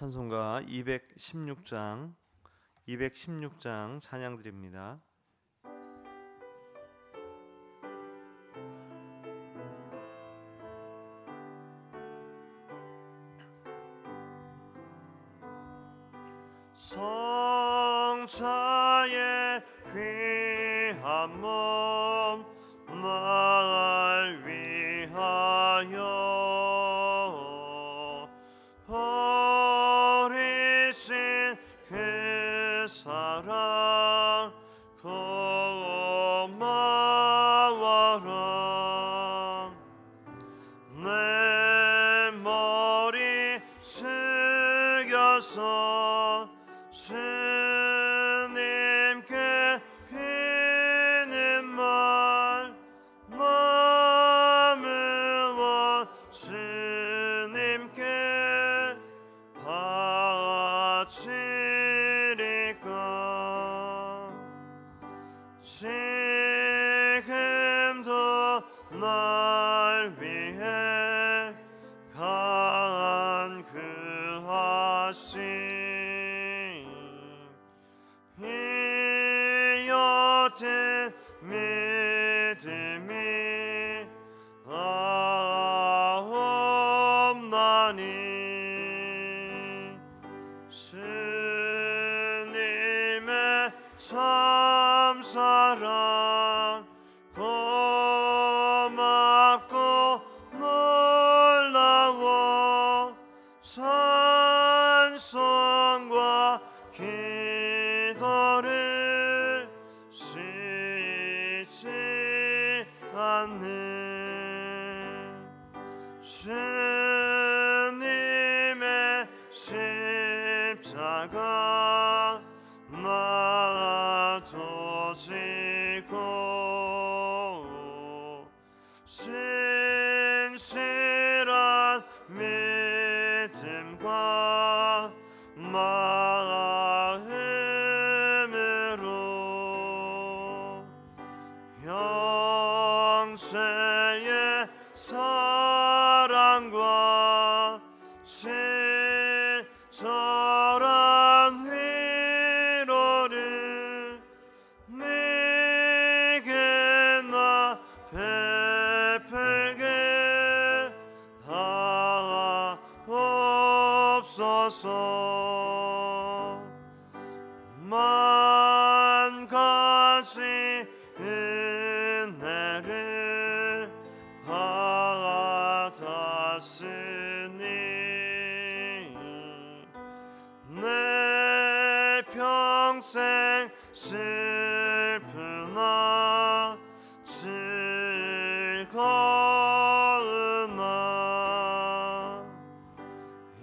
찬송가 216장 216장 찬양 드립니다. 바 주님의 십자가 나도 지고 신 받았으니 내 평생 슬프나 즐거우나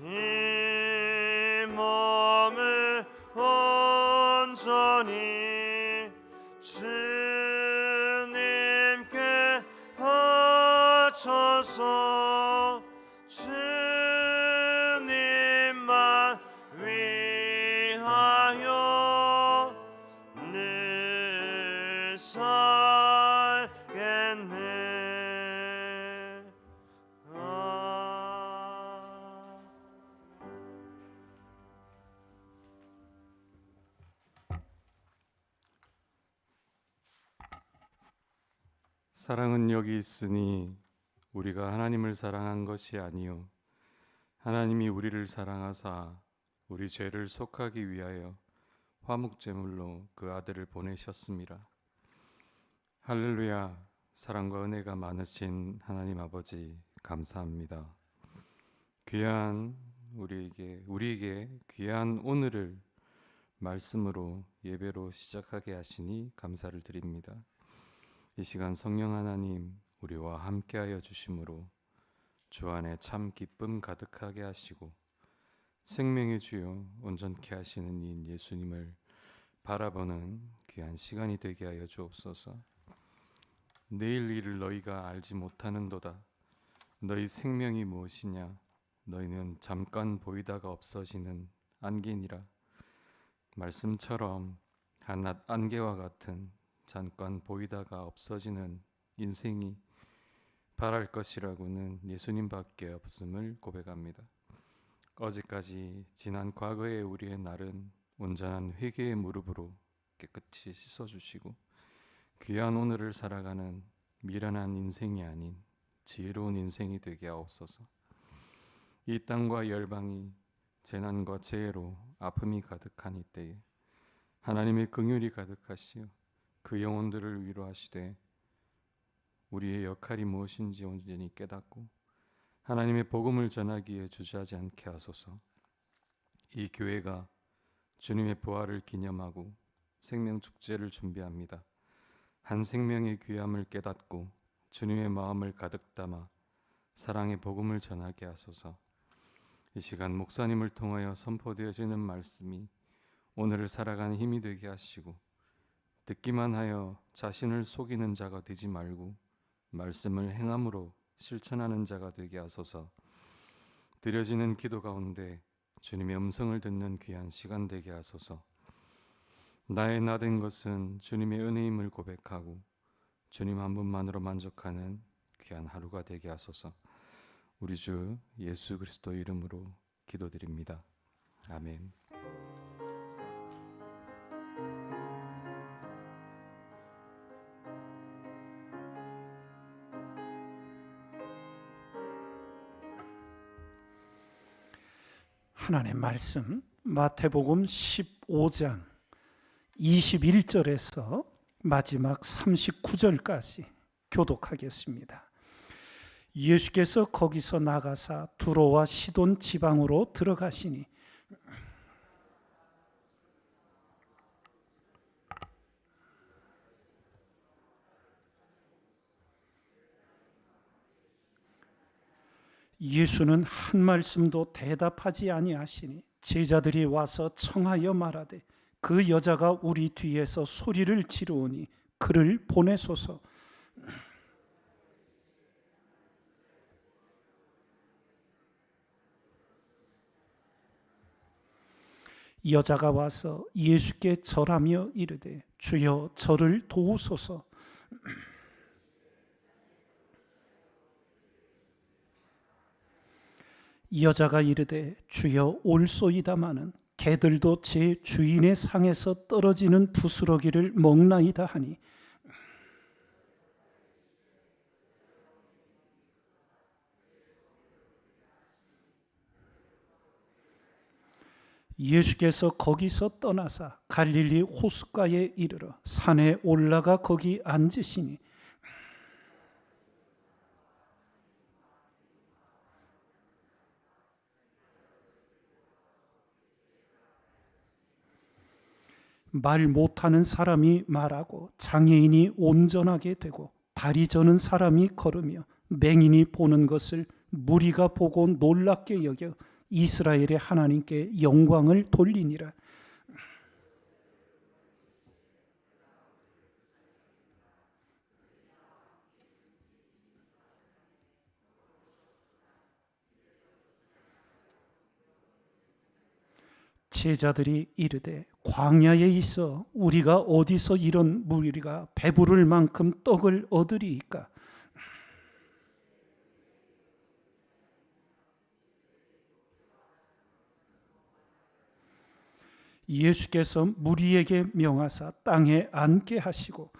이 몸을 온전히 사랑은 여기 있으니 우리가 하나님을 사랑한 것이 아니요 하나님이 우리를 사랑하사 우리 죄를 속하기 위하여 화목 제물로 그 아들을 보내셨습니다. 할렐루야 사랑과 은혜가 많으신 하나님 아버지 감사합니다. 귀한 우리에게 우리에게 귀한 오늘을 말씀으로 예배로 시작하게 하시니 감사를 드립니다. 이 시간 성령 하나님 우리와 함께하여 주심으로 주 안에 참 기쁨 가득하게 하시고 생명의 주요 온전케 하시는 이인 예수님을 바라보는 귀한 시간이 되게 하여 주옵소서. 내일 일을 너희가 알지 못하는도다. 너희 생명이 무엇이냐? 너희는 잠깐 보이다가 없어지는 안개니라. 말씀처럼 한낱 안개와 같은 잠깐 보이다가 없어지는 인생이 바랄 것이라고는 예수님밖에 없음을 고백합니다. 어제까지 지난 과거의 우리의 날은 온전한 회개의 무릎으로 깨끗이 씻어주시고 귀한 오늘을 살아가는 미련한 인생이 아닌 지혜로운 인생이 되게 하옵소서. 이 땅과 열방이 재난과 재해로 아픔이 가득한 이때에 하나님의 긍휼이 가득하시어 그 영혼들을 위로하시되 우리의 역할이 무엇인지 온전히 깨닫고 하나님의 복음을 전하기에 주저하지 않게 하소서. 이 교회가 주님의 부활을 기념하고 생명 축제를 준비합니다. 한 생명의 귀함을 깨닫고 주님의 마음을 가득 담아 사랑의 복음을 전하게 하소서. 이 시간 목사님을 통하여 선포되어지는 말씀이 오늘을 살아가는 힘이 되게 하시고 듣기만 하여 자신을 속이는 자가 되지 말고 말씀을 행함으로 실천하는 자가 되게 하소서. 드려지는 기도 가운데 주님의 음성을 듣는 귀한 시간 되게 하소서. 나의 나 된 것은 주님의 은혜임을 고백하고 주님 한 분만으로 만족하는 귀한 하루가 되게 하소서. 우리 주 예수 그리스도 이름으로 기도드립니다. 아멘. 하나님의 말씀 마태복음 15장 21절에서 마지막 39절까지 교독하겠습니다. 예수께서 거기서 나가사 두로와 시돈 지방으로 들어가시니 예수는 한 말씀도 대답하지 아니하시니 제자들이 와서 청하여 말하되 그 여자가 우리 뒤에서 소리를 지르오니 그를 보내소서. 여자가 와서 예수께 절하며 이르되 주여 저를 도우소서. 여자가 이르되 주여 올소이다마는 개들도 제 주인의 상에서 떨어지는 부스러기를 먹나이다 하니. 예수께서 거기서 떠나사 갈릴리 호숫가에 이르러 산에 올라가 거기 앉으시니 말 못하는 사람이 말하고 장애인이 온전하게 되고 다리 저는 사람이 걸으며 맹인이 보는 것을 무리가 보고 놀랍게 여겨 이스라엘의 하나님께 영광을 돌리니라. 제자들이 이르되 광야에 있어 우리가 어디서 이런 무리가 배부를 만큼 떡을 얻으리이까? 예수께서 무리에게 명하사 땅에 앉게 하시고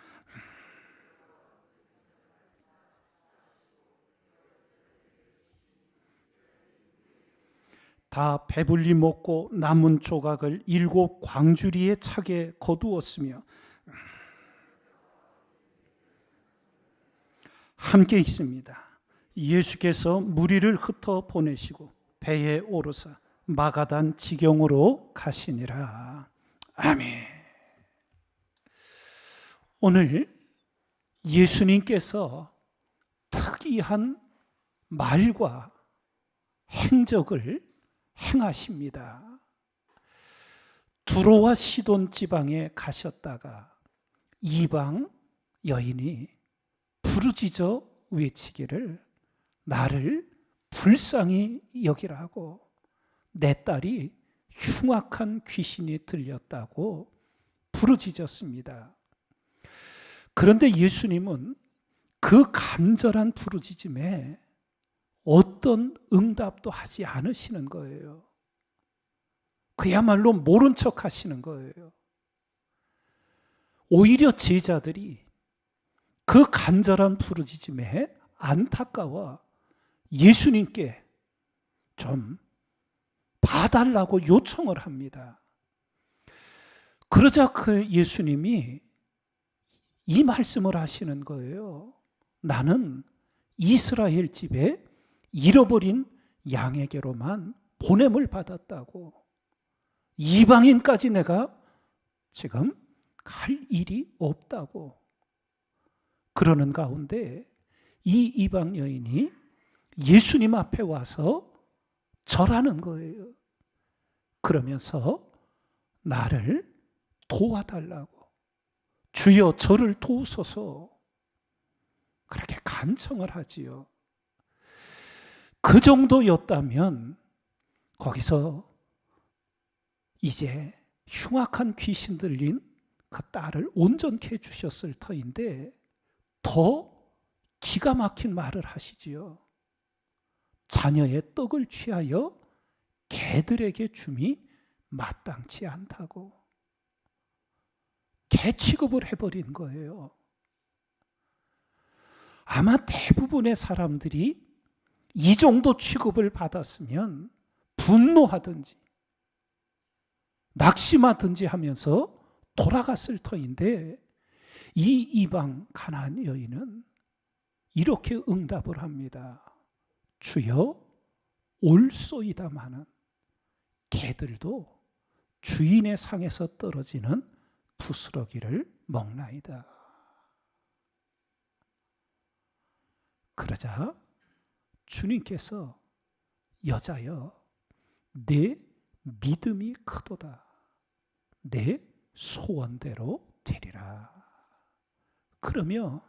다 배불리 먹고 남은 조각을 일곱 광주리에 차게 거두었으며 함께 있습니다. 예수께서 무리를 흩어 보내시고 배에 오르사 마가단 지경으로 가시니라. 아멘. 오늘 예수님께서 특이한 말과 행적을 행하십니다. 두로와 시돈 지방에 가셨다가 이방 여인이 부르짖어 외치기를 나를 불쌍히 여기라고 내 딸이 흉악한 귀신이 들렸다고 부르짖었습니다. 그런데 예수님은 그 간절한 부르짖음에 어떤 응답도 하지 않으시는 거예요. 그야말로 모른 척 하시는 거예요. 오히려 제자들이 그 간절한 부르짖음에 안타까워 예수님께 좀 봐달라고 요청을 합니다. 그러자 그 예수님이 이 말씀을 하시는 거예요. 나는 이스라엘 집에 잃어버린 양에게로만 보냄을 받았다고. 이방인까지 내가 지금 갈 일이 없다고. 그러는 가운데 이 이방 여인이 예수님 앞에 와서 절하는 거예요. 그러면서 나를 도와달라고. 주여 저를 도우소서. 그렇게 간청을 하지요. 그 정도였다면 거기서 이제 흉악한 귀신 들린 그 딸을 온전케 해주셨을 터인데 더 기가 막힌 말을 하시지요. 자녀의 떡을 취하여 개들에게 줌이 마땅치 않다고. 개 취급을 해버린 거예요. 아마 대부분의 사람들이 이 정도 취급을 받았으면 분노하든지 낙심하든지 하면서 돌아갔을 터인데 이 이방 가나안 여인은 이렇게 응답을 합니다. 주여 올소이다마는 개들도 주인의 상에서 떨어지는 부스러기를 먹나이다. 그러자 주님께서 여자여 내 믿음이 크도다. 내 소원대로 되리라. 그러며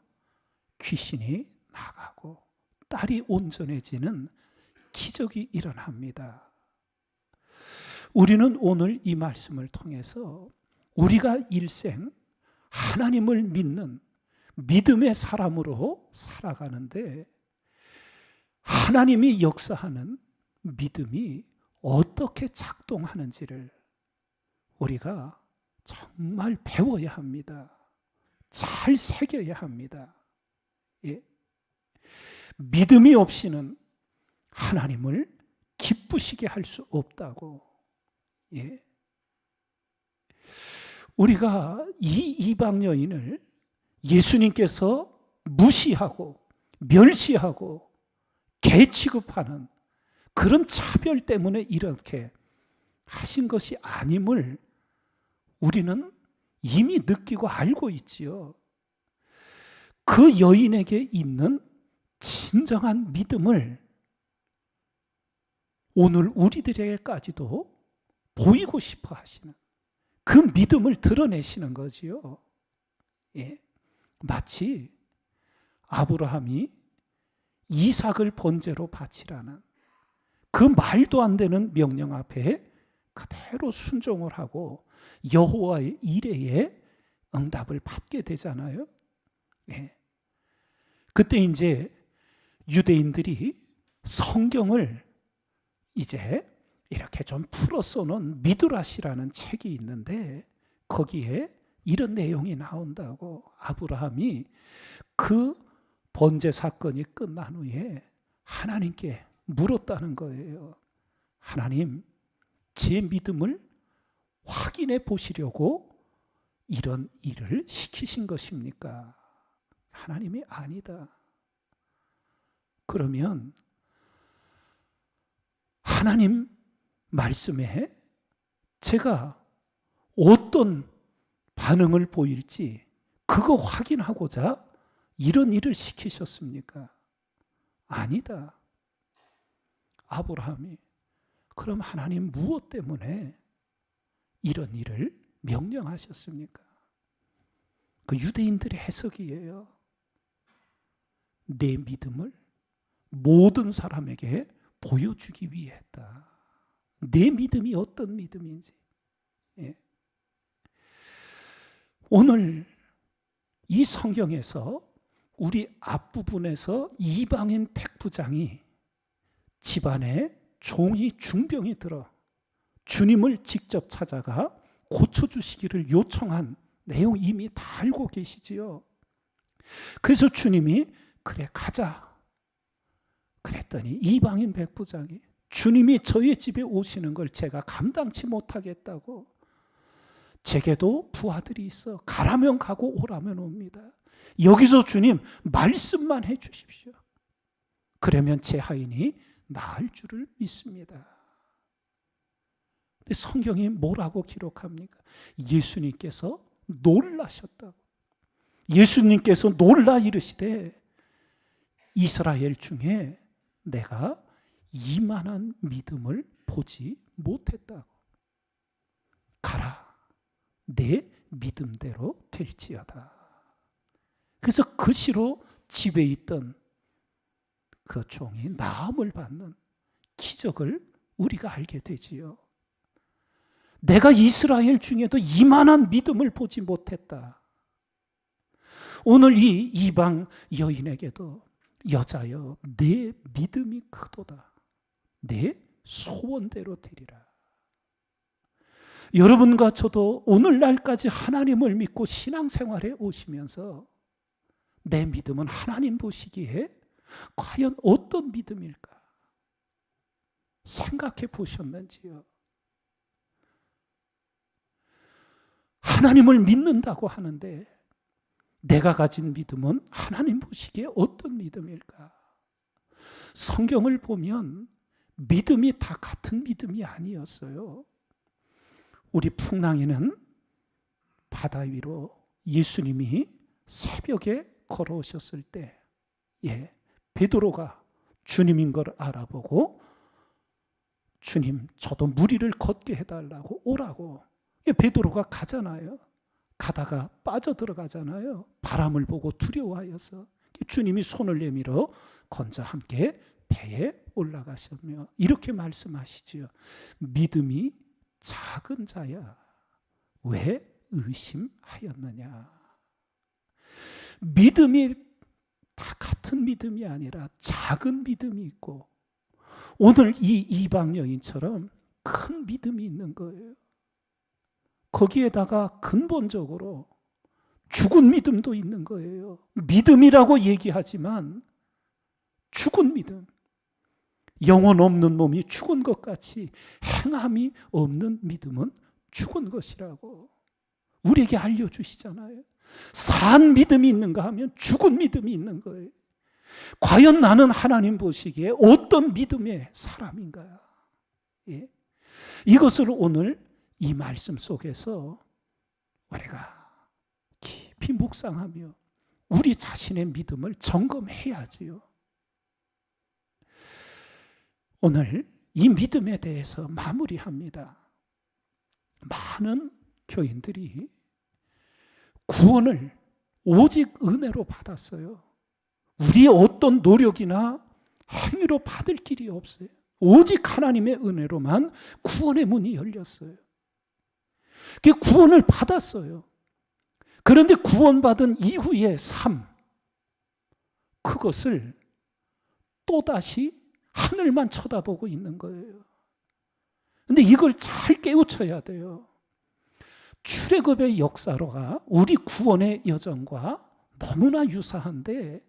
귀신이 나가고 딸이 온전해지는 기적이 일어납니다. 우리는 오늘 이 말씀을 통해서 우리가 일생 하나님을 믿는 믿음의 사람으로 살아가는데 하나님이 역사하는 믿음이 어떻게 작동하는지를 우리가 정말 배워야 합니다. 잘 새겨야 합니다. 예. 믿음이 없이는 하나님을 기쁘시게 할 수 없다고. 예. 우리가 이 이방 여인을 예수님께서 무시하고 멸시하고 개 취급하는 그런 차별 때문에 이렇게 하신 것이 아님을 우리는 이미 느끼고 알고 있지요. 그 여인에게 있는 진정한 믿음을 오늘 우리들에게까지도 보이고 싶어 하시는 그 믿음을 드러내시는 거지요. 예. 마치 아브라함이 이삭을 번제로 바치라는 그 말도 안 되는 명령 앞에 그대로 순종을 하고 여호와의 이레에 응답을 받게 되잖아요. 예. 그때 이제 유대인들이 성경을 이제 이렇게 좀 풀어 써놓은 미드라시라는 책이 있는데 거기에 이런 내용이 나온다고 아브라함이 그 번제 사건이 끝난 후에 하나님께 물었다는 거예요. 하나님, 제 믿음을 확인해 보시려고 이런 일을 시키신 것입니까? 하나님이 아니다. 그러면 하나님 말씀에 제가 어떤 반응을 보일지 그거 확인하고자 이런 일을 시키셨습니까? 아니다. 아브라함이 그럼 하나님 무엇 때문에 이런 일을 명령하셨습니까? 그 유대인들의 해석이에요. 내 믿음을 모든 사람에게 보여주기 위해 했다. 내 믿음이 어떤 믿음인지. 예. 오늘 이 성경에서 우리 앞부분에서 이방인 백부장이 집안에 종이 중병이 들어 주님을 직접 찾아가 고쳐주시기를 요청한 내용 이미 다 알고 계시지요. 그래서 주님이 그래 가자. 그랬더니 이방인 백부장이 주님이 저희 집에 오시는 걸 제가 감당치 못하겠다고 제게도 부하들이 있어 가라면 가고 오라면 옵니다. 여기서 주님 말씀만 해 주십시오. 그러면 제 하인이 나을 줄을 믿습니다. 근데 성경이 뭐라고 기록합니까? 예수님께서 놀라셨다고. 예수님께서 놀라 이르시되 이스라엘 중에 내가 이만한 믿음을 보지 못했다고. 가라. 내 믿음대로 될지어다. 그래서 그 시로 집에 있던 그 종이 나음을 받는 기적을 우리가 알게 되지요. 내가 이스라엘 중에도 이만한 믿음을 보지 못했다. 오늘 이 이방 여인에게도 여자여 내 믿음이 크도다. 내 소원대로 되리라. 여러분과 저도 오늘날까지 하나님을 믿고 신앙생활에 오시면서 내 믿음은 하나님 보시기에 과연 어떤 믿음일까? 생각해 보셨는지요? 하나님을 믿는다고 하는데 내가 가진 믿음은 하나님 보시기에 어떤 믿음일까? 성경을 보면 믿음이 다 같은 믿음이 아니었어요. 우리 풍랑이는 바다 위로 예수님이 새벽에 걸어오셨을 때, 예, 베드로가 주님인 걸 알아보고 주님, 저도 무리를 걷게 해달라고 오라고 예, 베드로가 가잖아요. 가다가 빠져 들어가잖아요. 바람을 보고 두려워하여서 주님이 손을 내밀어 건져 함께 배에 올라가셨며 이렇게 말씀하시지요. 믿음이 작은 자야 왜 의심하였느냐? 믿음이 다 같은 믿음이 아니라 작은 믿음이 있고 오늘 이 이방 여인처럼 큰 믿음이 있는 거예요. 거기에다가 근본적으로 죽은 믿음도 있는 거예요. 믿음이라고 얘기하지만 죽은 믿음. 영혼 없는 몸이 죽은 것 같이 행함이 없는 믿음은 죽은 것이라고 우리에게 알려주시잖아요. 산 믿음이 있는가 하면 죽은 믿음이 있는 거예요. 과연 나는 하나님 보시기에 어떤 믿음의 사람인가? 예? 이것을 오늘 이 말씀 속에서 우리가 깊이 묵상하며 우리 자신의 믿음을 점검해야지요. 오늘 이 믿음에 대해서 마무리합니다. 많은 교인들이 구원을 오직 은혜로 받았어요. 우리의 어떤 노력이나 행위로 받을 길이 없어요. 오직 하나님의 은혜로만 구원의 문이 열렸어요. 그 구원을 받았어요. 그런데 구원받은 이후의 삶, 그것을 또다시 하늘만 쳐다보고 있는 거예요. 근데 이걸 잘 깨우쳐야 돼요. 출애굽의 역사로가 우리 구원의 여정과 너무나 유사한데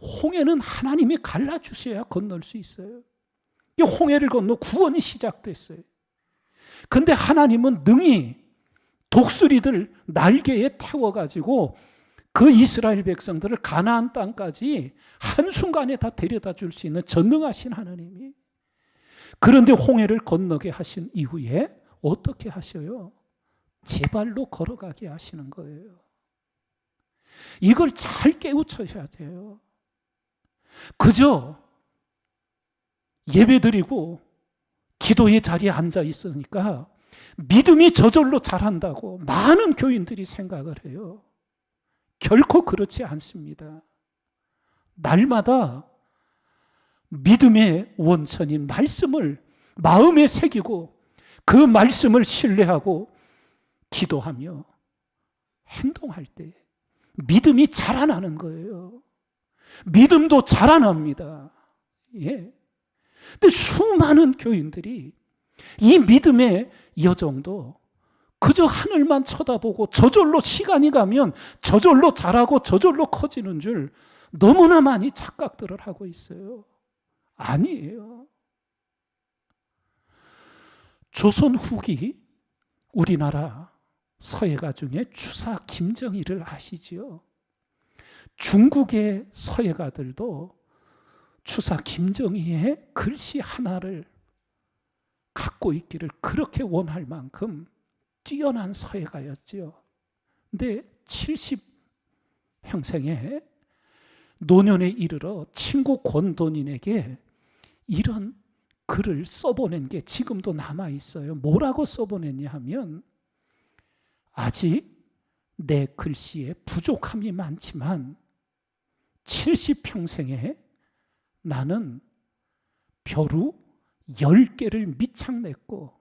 홍해는 하나님이 갈라 주셔야 건널 수 있어요. 이 홍해를 건너 구원이 시작됐어요. 근데 하나님은 능히 독수리들 날개에 태워 가지고 그 이스라엘 백성들을 가나안 땅까지 한순간에 다 데려다 줄 수 있는 전능하신 하나님이 그런데 홍해를 건너게 하신 이후에 어떻게 하셔요? 제 발로 걸어가게 하시는 거예요. 이걸 잘 깨우쳐야 돼요. 그저 예배 드리고 기도의 자리에 앉아 있으니까 믿음이 저절로 자란다고 많은 교인들이 생각을 해요. 결코 그렇지 않습니다. 날마다 믿음의 원천인 말씀을 마음에 새기고 그 말씀을 신뢰하고 기도하며 행동할 때 믿음이 자라나는 거예요. 믿음도 자라납니다. 예. 근데 수많은 교인들이 이 믿음의 여정도 그저 하늘만 쳐다보고 저절로 시간이 가면 저절로 자라고 저절로 커지는 줄 너무나 많이 착각들을 하고 있어요. 아니에요. 조선 후기 우리나라 서예가 중에 추사 김정일을 아시지요? 중국의 서예가들도 추사 김정희의 글씨 하나를 갖고 있기를 그렇게 원할 만큼 뛰어난 서예가였지요. 근데 70형생에 노년에 이르러 친구 권돈인에게 이런 글을 써보낸 게 지금도 남아 있어요. 뭐라고 써보냈냐 하면 아직 내 글씨에 부족함이 많지만 70평생에 나는 벼루 10개를 미창냈고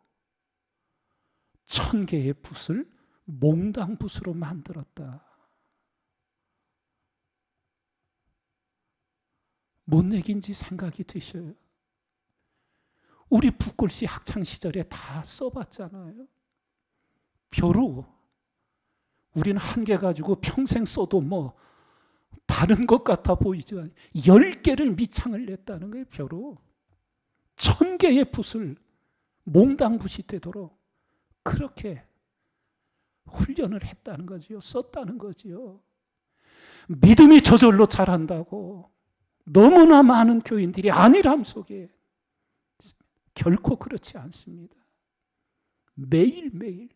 천 개의 붓을 몽당 붓으로 만들었다. 뭔 얘기인지 생각이 되셔요. 우리 붓글씨 학창 시절에 다 써봤잖아요. 벼루 우리는 한 개 가지고 평생 써도 뭐 다른 것 같아 보이지만 열 개를 미창을 냈다는 거예요. 벼루 천 개의 붓을 몽당 붓이 되도록 그렇게 훈련을 했다는 거지요. 썼다는 거지요. 믿음이 저절로 자란다고 너무나 많은 교인들이 안일함 속에 결코 그렇지 않습니다. 매일매일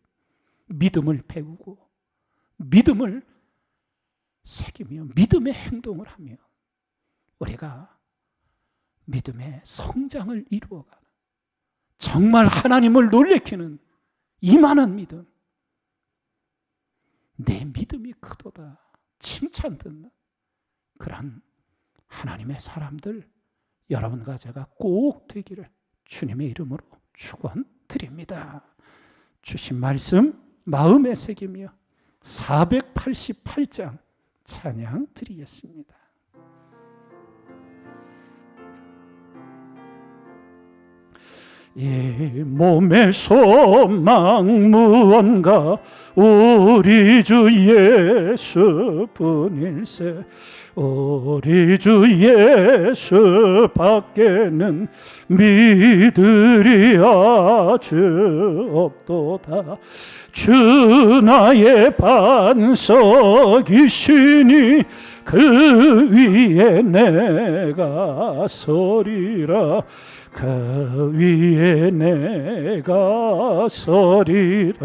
믿음을 배우고 믿음을 새기며 믿음의 행동을 하며 우리가 믿음의 성장을 이루어가는 정말 하나님을 놀래키는 이만한 믿음 내 믿음이 크도다 칭찬 듣는 그런 하나님의 사람들 여러분과 제가 꼭 되기를 주님의 이름으로 축원드립니다. 주신 말씀 마음에 새기며 488장 찬양 드리겠습니다. 이 몸의 소망 무언가 우리 주 예수뿐일세. 우리 주 예수 밖에는 믿으리 아주 없도다. 주 나의 반석이시니 그 위에 내가 서리라 그 위에 내가 서리라.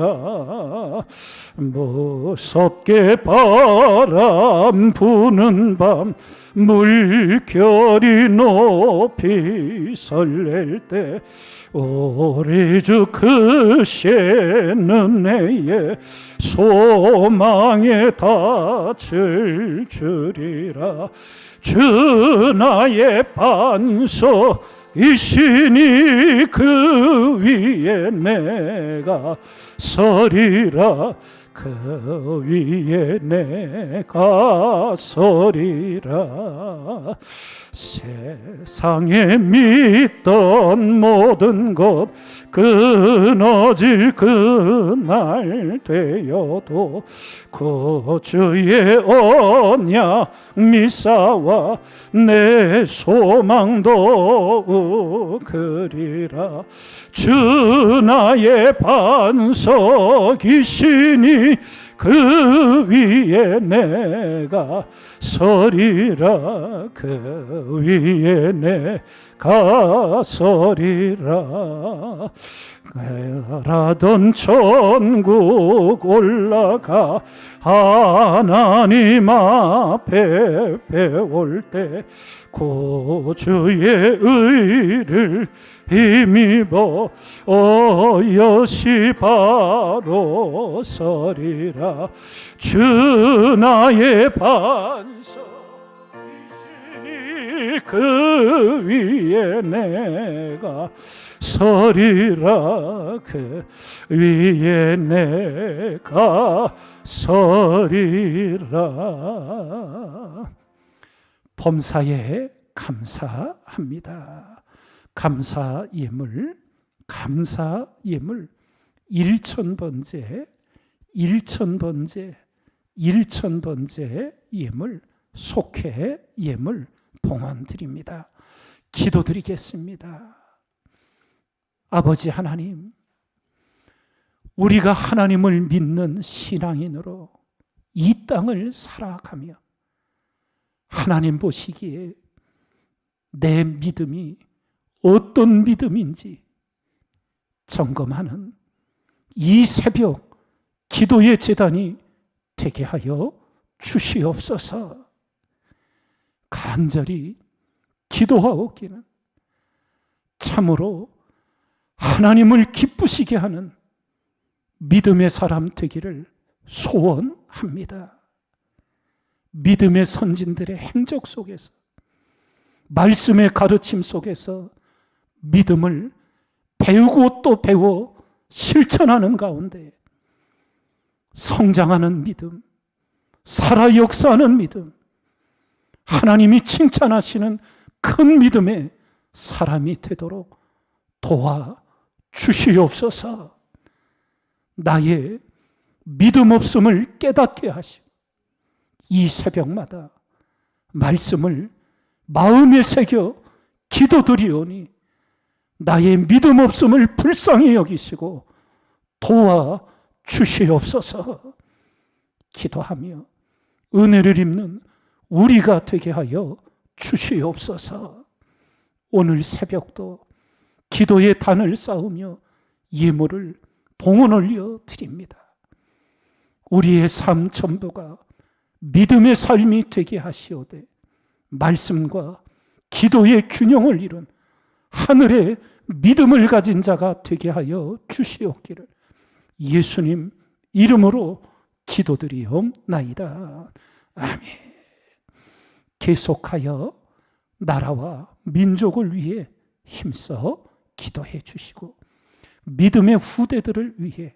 무섭게 바람 부는 밤 물결이 높이 설렐 때 우리 주 크신 은혜에 소망에 닿을 줄이라. 주 나의 반석 이시니 그 위에 내가 서리라. 그 위에 내가 서리라. 세상에 믿던 모든 것 끊어질 그날 되어도 구주의 언약 미사와 내 소망도 그리라. 주 나의 반석이시니 그 위에 내가 서리라. 그 위에 내가 서리라. 가라던 천국 올라가 하나님 앞에 배울 때 구주의 의를 힘입어 어여시 바로 서리라. 주 나의 반석이시니 그 위에 내가 서리라. 그 위에 내가 서리라. 범사에 감사합니다. 감사 예물, 감사 예물, 일천 번째, 일천 번째, 일천 번째 예물, 속회 예물 봉헌 드립니다. 기도 드리겠습니다. 아버지 하나님, 우리가 하나님을 믿는 신앙인으로 이 땅을 살아가며 하나님 보시기에 내 믿음이 어떤 믿음인지 점검하는 이 새벽 기도의 재단이 되게 하여 주시옵소서 간절히 기도하옵기는 참으로 하나님을 기쁘시게 하는 믿음의 사람 되기를 소원합니다. 믿음의 선진들의 행적 속에서 말씀의 가르침 속에서 믿음을 배우고 또 배워 실천하는 가운데 성장하는 믿음, 살아 역사하는 믿음, 하나님이 칭찬하시는 큰 믿음의 사람이 되도록 도와 주시옵소서. 나의 믿음 없음을 깨닫게 하시고 이 새벽마다 말씀을 마음에 새겨 기도드리오니 나의 믿음 없음을 불쌍히 여기시고 도와 주시옵소서 기도하며 은혜를 입는 우리가 되게 하여 주시옵소서 오늘 새벽도 기도의 단을 쌓으며 예물을 봉헌 올려 드립니다. 우리의 삶 전부가 믿음의 삶이 되게 하시오되 말씀과 기도의 균형을 이룬 하늘의 믿음을 가진 자가 되게 하여 주시옵기를 예수님 이름으로 기도드리옵나이다. 아멘. 계속하여 나라와 민족을 위해 힘써 기도해 주시고 믿음의 후대들을 위해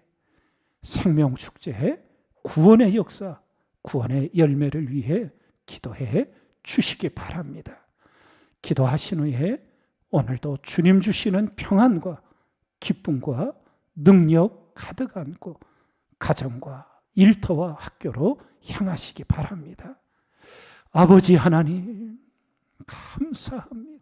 생명 축제 구원의 역사, 구원의 열매를 위해 기도해 주시기 바랍니다. 기도하신 후에 오늘도 주님 주시는 평안과 기쁨과 능력 가득 안고 가정과 일터와 학교로 향하시기 바랍니다. 아버지 하나님, 감사합니다.